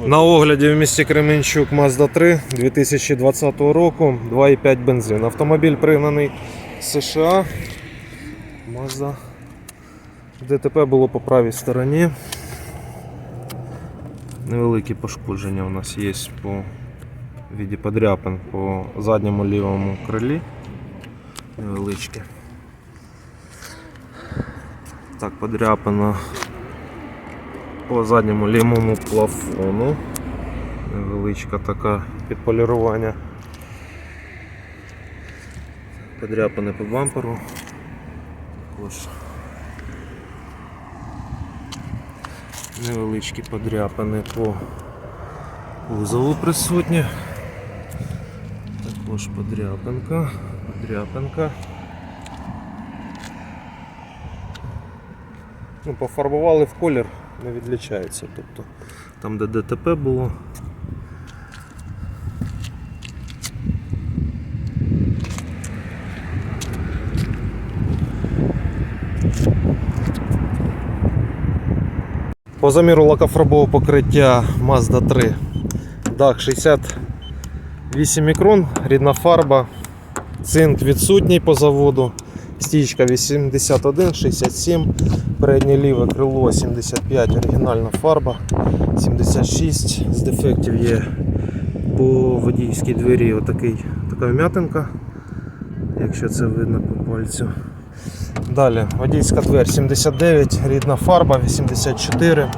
На огляді в місті Кременчук Mazda 3 2020 року 2,5 бензин. Автомобіль пригнаний з США. Mazda. ДТП було по правій стороні. Невеликі пошкодження у нас є по віді подряпин по задньому лівому крилі. Невеличкі. Так, подряпина по задньому лівому плафону. Невеличка така підполірування. Подряпини по бамперу. Також невеличкі подряпини по кузову присутні. Також подряпинка, подряпинка. Ну, пофарбували в колір, не відлічається. Тобто там, де ДТП було. По заміру лакофарбового покриття Mazda 3. Дах 68 мікрон, рідна фарба, цинк відсутній по заводу, стічка 81, 67, переднє ліве крило 75, оригінальна фарба, 76, з дефектів є по водійській двері отакий, така вм'ятинка, якщо це видно по пальцю. Далі водійська двері 79, рідна фарба 84,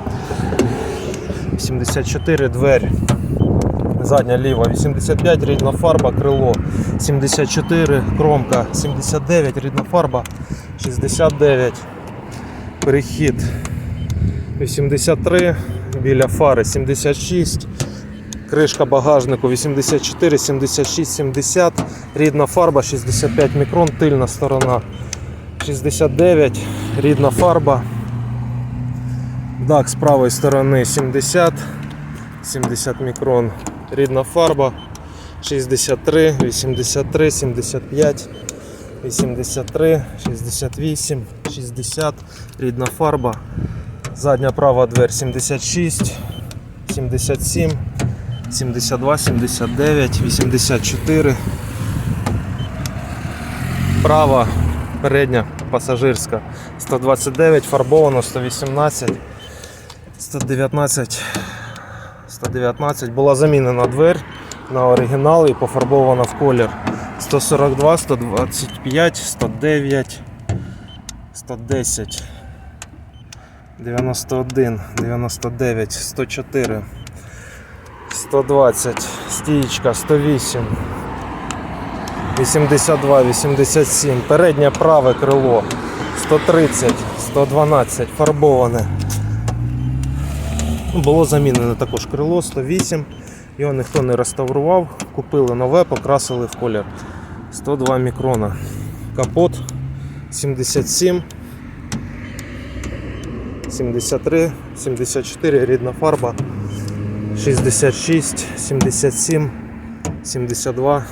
84 двері. Задня ліва 85, рідна фарба, крило 74, кромка 79, рідна фарба 69, перехід 83, біля фари 76, кришка багажнику 84, 76, 70, рідна фарба 65 мікрон, тильна сторона 69, рідна фарба. Дах з правої сторони 70, 70 мікрон, рідна фарба 63, 83, 75, 83, 68, 60, рідна фарба. Задня права дверь 76, 77, 72, 79, 84. Права передня пасажирська 129, фарбовано 118, 119, 119. Була замінена двері на оригінал і пофарбована в колір 142, 125, 109, 110, 91, 99, 104, 120, стієчка 108. 82, 87, переднє праве крило 130, 112, фарбоване. Було замінене також крило 108, його ніхто не реставрував, купили нове, покрасили в колір 102 мікрона. Капот 77, 73, 74, рідна фарба 66, 77, 72.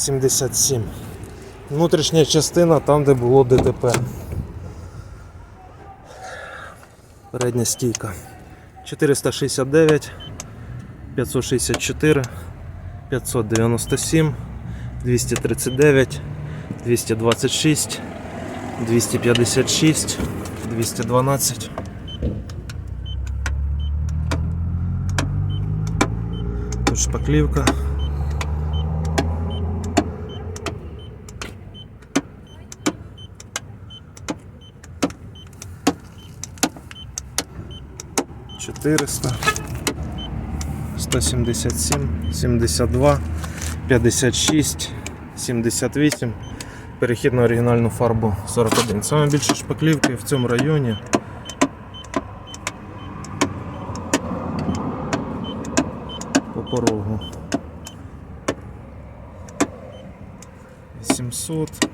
77. Внутрішня частина там, де було ДТП. Передня стійка. 469, 564, 597, 239, 226, 256, 212. Тут шпаклівка. Чотириста, 177, 72, 56, 78. Перехід на оригінальну фарбу 41. Саме більше шпаклівки в цьому районі. По порогу. 800.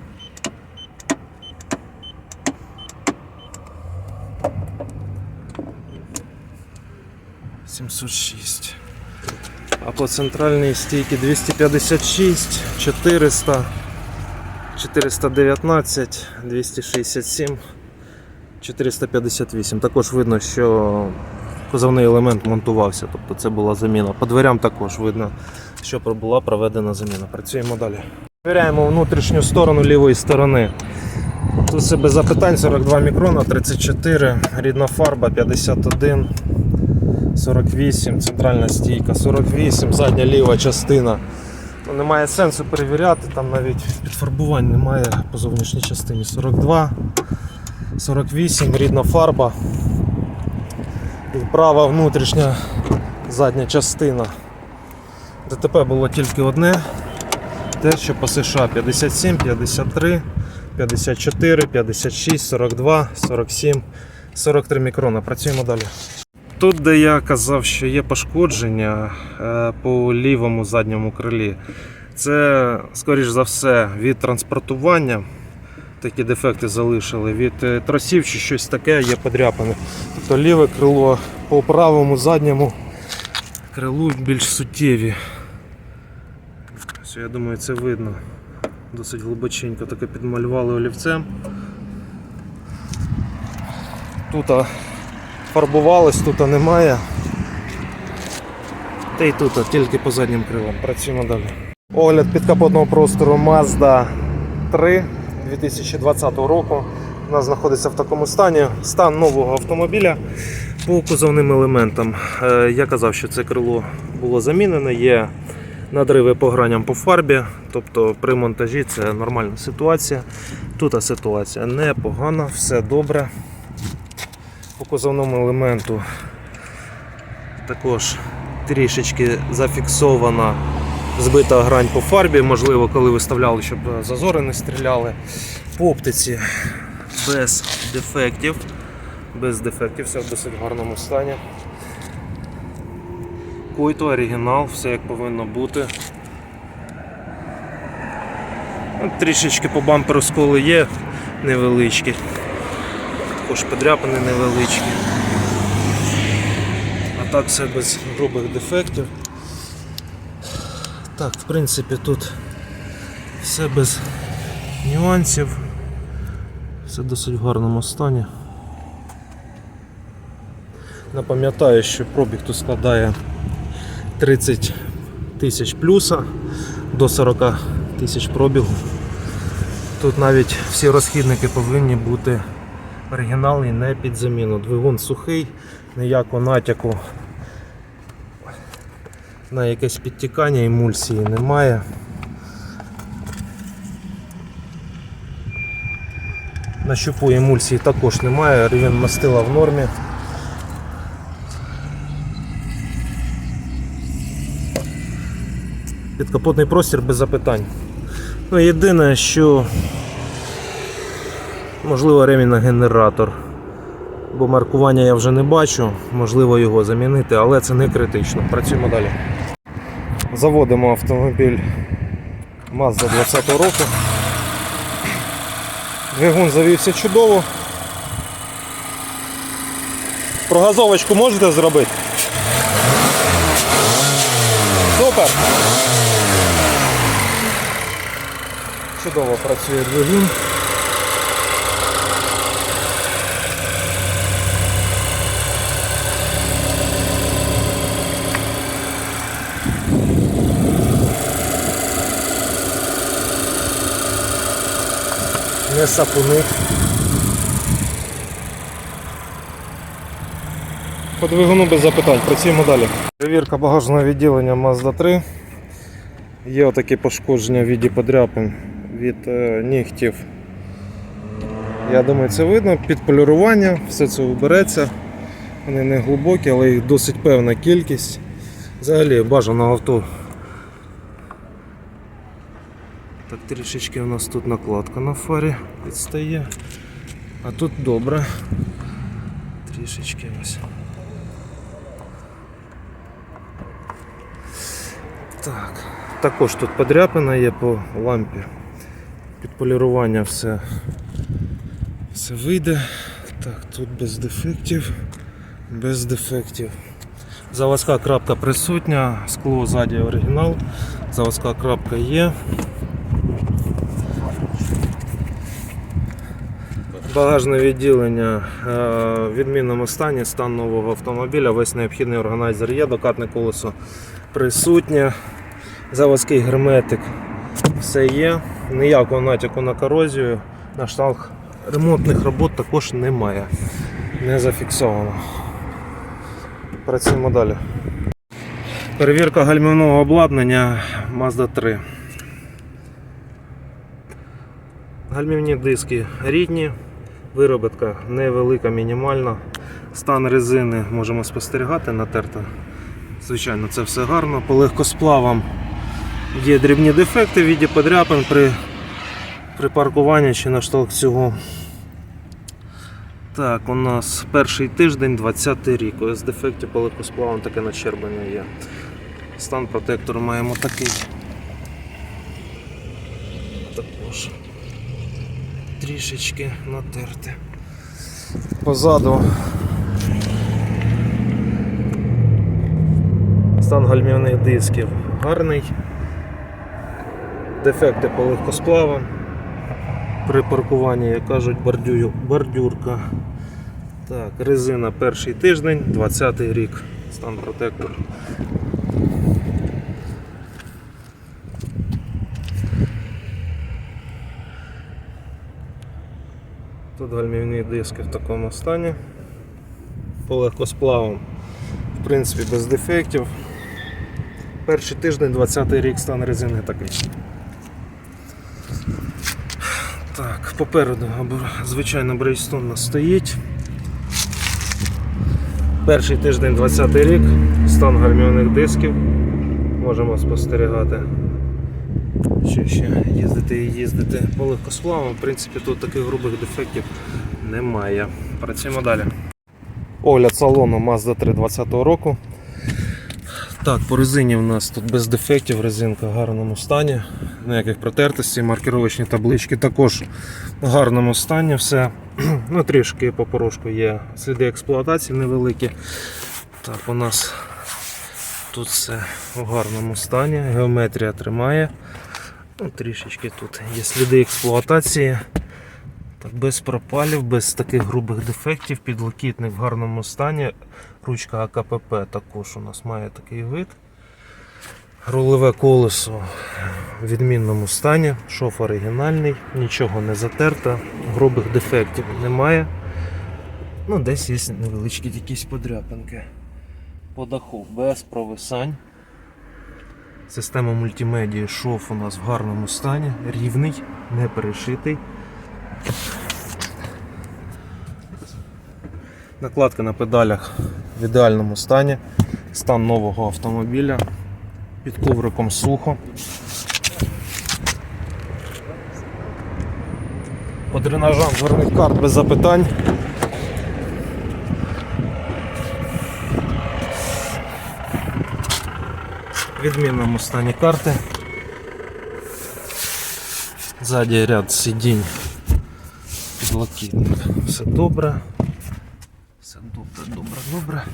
Сімсот шість. А по центральній стійці 256, 400, 419, 267, 458. Також видно, що кузовний елемент монтувався, тобто це була заміна. По дверям також видно, що була проведена заміна. Працюємо далі. Перевіряємо внутрішню сторону лівої сторони. Тут все без запитань 42 мікрона, 34, рідна фарба 51, 48, центральна стійка, 48, задня ліва частина. Ну, немає сенсу перевіряти, там навіть підфарбувань немає по зовнішній частині. 42, 48, рідна фарба. І права внутрішня задня частина. ДТП було тільки одне. Те, що по США 57, 53, 54, 56, 42, 47, 43 мікрона. Працюємо далі. Тут, де я казав, що є пошкодження е, по лівому задньому крилі, це, скоріш за все, від транспортування. Такі дефекти залишили. Від е, тросів чи щось таке є подряпане. Тобто ліве крило по правому задньому крилу більш суттєві. Все, я думаю, це видно. Досить глибоченько таке підмалювали олівцем. Тут а, фарбувалось, тут немає. Та й тут тільки по заднім крилам. Працюємо далі. Огляд підкапотного простору Mazda 3 2020 року. Нас знаходиться в такому стані. Стан нового автомобіля по кузовним елементам. Е, Я казав, що це крило було замінене. Є надриви по граням по фарбі, тобто при монтажі це нормальна ситуація. Тут ситуація непогана, все добре. По кузовному елементу також трішечки зафіксована збита грань по фарбі, можливо, коли виставляли, щоб зазори не стріляли. По оптиці без дефектів. Без дефектів, все в досить гарному стані. Който оригінал, все як повинно бути. Трішечки по бамперу сколи є невеличкі. Також подряпини невеличкі. А так все без грубих дефектів. Так, в принципі, тут все без нюансів. Все в досить гарному стані. Напам'ятаю, що пробіг тут складає 30 тисяч плюса до 40 тисяч пробігу. Тут навіть всі розхідники повинні бути оригінальні, не під заміну. Двигун сухий, ніякого натяку на якесь підтікання емульсії немає. На щупу емульсії також немає, рівень мастила в нормі. Підкапотний простір без запитань. Ну, єдине, що можливо ремінь генератор. Бо маркування я вже не бачу, можливо його замінити, але це не критично. Працюємо далі. Заводимо автомобіль Mazda 20 року. Двигун завівся чудово. Прогазовочку можете зробити? Супер! Чудово працює двигун. Не сапуни. По двигуну без запитань, працюємо далі. Перевірка багажного відділення Mazda 3. Є отакі пошкодження в віді подряпин від е, нігтів. Я думаю, це видно. Під полірування, все це убереться. Вони не глибокі, але їх досить певна кількість. Взагалі бажано авто. Так, трішечки у нас тут накладка на фарі відстає. А тут добре. Трішечки ось. Так. Також тут подряпина є по лампі. Під полірування все, все вийде. Так, тут без дефектів. Без дефектів. Заводська крапка присутня, скло ззаді оригінал, заводська крапка є. Багажне відділення е, в відмінному стані, стан нового автомобіля, весь необхідний органайзер є, докатне колесо присутнє, заводський герметик, все є, ніякого натяку на корозію, на шталх ремонтних робот також немає, не зафіксовано. Працюємо далі. Перевірка гальмівного обладнання Mazda 3. Гальмівні диски рідні, виробітка невелика, мінімальна. Стан резини можемо спостерігати, натерта. Звичайно, це все гарно. По легкосплавам є дрібні дефекти в віді подряпин при, при паркуванні чи на штовх цього. Так, у нас перший тиждень, 20 рік. Ось дефектів по легкосплавам таке начерблення є. Стан протектору маємо такий. Також трішечки натерте. Позаду стан гальмівних дисків гарний. Дефекти по легкосплавам. При паркуванні, як кажуть, бордюю, бордюрка. Так, резина перший тиждень, 20 рік. Стан протектор. Тут гальмівні диски в такому стані. По легкосплавам, в принципі, без дефектів. Перший тиждень, 20 й рік стан резини такий. Так, попереду звичайно Брейстон нас стоїть. Перший тиждень 20 й рік, стан гальмівних дисків. Можемо спостерігати. Ще ще їздити і їздити по легкосплавам. В принципі, тут таких грубих дефектів немає. Працюємо далі. Огляд салону Mazda 3 20 року. Так, по резині в нас тут без дефектів, резинка в гарному стані, ніяких протертостей, маркировочні таблички також в гарному стані. Все. Ну, трішки по порошку є сліди експлуатації невеликі. Так, у нас тут все в гарному стані, геометрія тримає. Трішечки тут є сліди експлуатації. Так, без пропалів, без таких грубих дефектів, підлокітник в гарному стані. Ручка АКПП також у нас має такий вид. Рулеве колесо в відмінному стані, шов оригінальний, нічого не затерто, грубих дефектів немає. Ну, десь є невеличкі якісь подряпинки. По даху без провисань. Система мультимедії шов у нас в гарному стані, рівний, не перешитий. Накладка на педалях в ідеальному стані. Стан нового автомобіля. Під ковриком сухо. По дренажам дверних карт без запитань. Відмінному стані карти. Ззаді ряд сидінь підлокітник. Все добре. Все добре, добре, добре.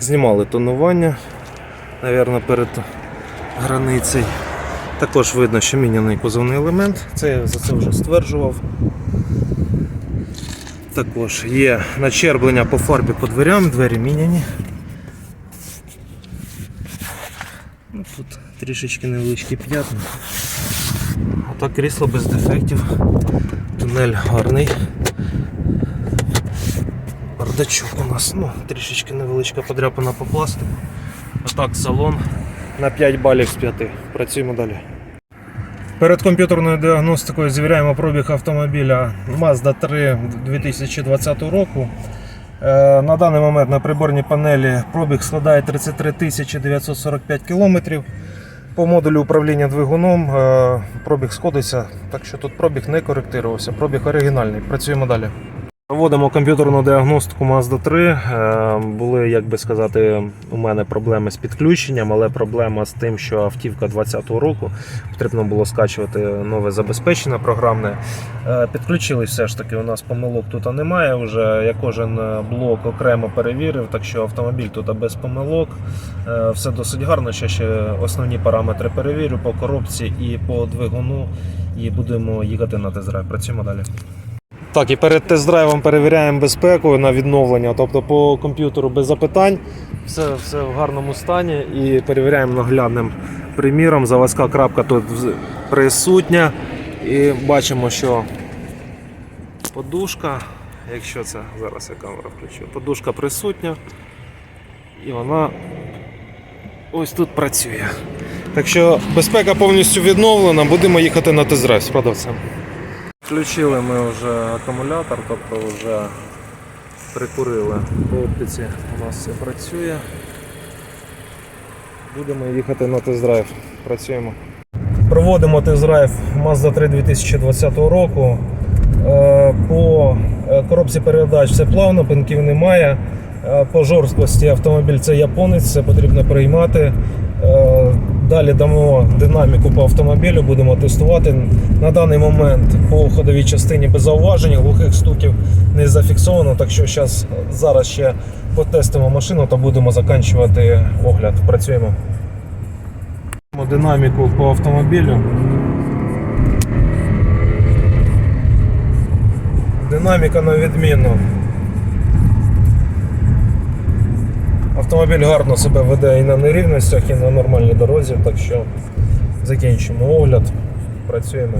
Знімали тонування, напевно, перед границею. Також видно, що міняний кузовний елемент, це я за це вже стверджував. Також є начерблення по фарбі по дверям, двері міняні. Ну, Тут трішечки невеличкі п'ятна. А так крісло без дефектів. Тунель гарний. Бардачок у нас, ну, трішечки невеличка подряпана по пластику. Так салон на 5 балів з 5. Працюємо далі. Перед комп'ютерною діагностикою звіряємо пробіг автомобіля Mazda 3 2020 року. Е, На даний момент на приборній панелі пробіг складає 33 945 км. По модулю управління двигуном е, пробіг сходиться, так що тут пробіг не коректувався, пробіг оригінальний. Працюємо далі. Проводимо комп'ютерну діагностику Mazda 3. Е, Були, як би сказати, у мене проблеми з підключенням, але проблема з тим, що автівка 2020 року потрібно було скачувати нове забезпечення програмне. Е, Підключили все ж таки. У нас помилок тут немає. Вже я кожен е, блок окремо перевірив, так що автомобіль тут без помилок. Все досить гарно. Ще ще основні параметри перевірю по коробці і по двигуну. І будемо їхати на тест-драйв. Працюємо далі. Так, і перед тест-драйвом перевіряємо безпеку на відновлення, тобто по комп'ютеру без запитань, все, все в гарному стані і перевіряємо наглядним приміром. Заводська крапка тут присутня. І бачимо, що подушка, якщо це зараз я камеру включу, подушка присутня і вона ось тут працює. Так що безпека повністю відновлена, будемо їхати на тест-драйв з продавцем. Включили ми вже акумулятор, тобто вже прикурили по оптиці. У нас все працює. Будемо їхати на тест-драйв. Працюємо. Проводимо тест-драйв Mazda 3 2020 року. Е, По е, коробці передач все плавно, пинків немає. Е, По жорсткості автомобіль це японець, це потрібно приймати. Далі дамо динаміку по автомобілю, будемо тестувати. На даний момент по ходовій частині без зауважень, глухих стуків не зафіксовано, так що зараз, зараз ще потестимо машину та будемо закінчувати огляд. Працюємо. Динаміку по автомобілю. Динаміка на відміну. Автомобіль гарно себе веде і на нерівностях, і на нормальній дорозі, так що закінчимо огляд, працюємо.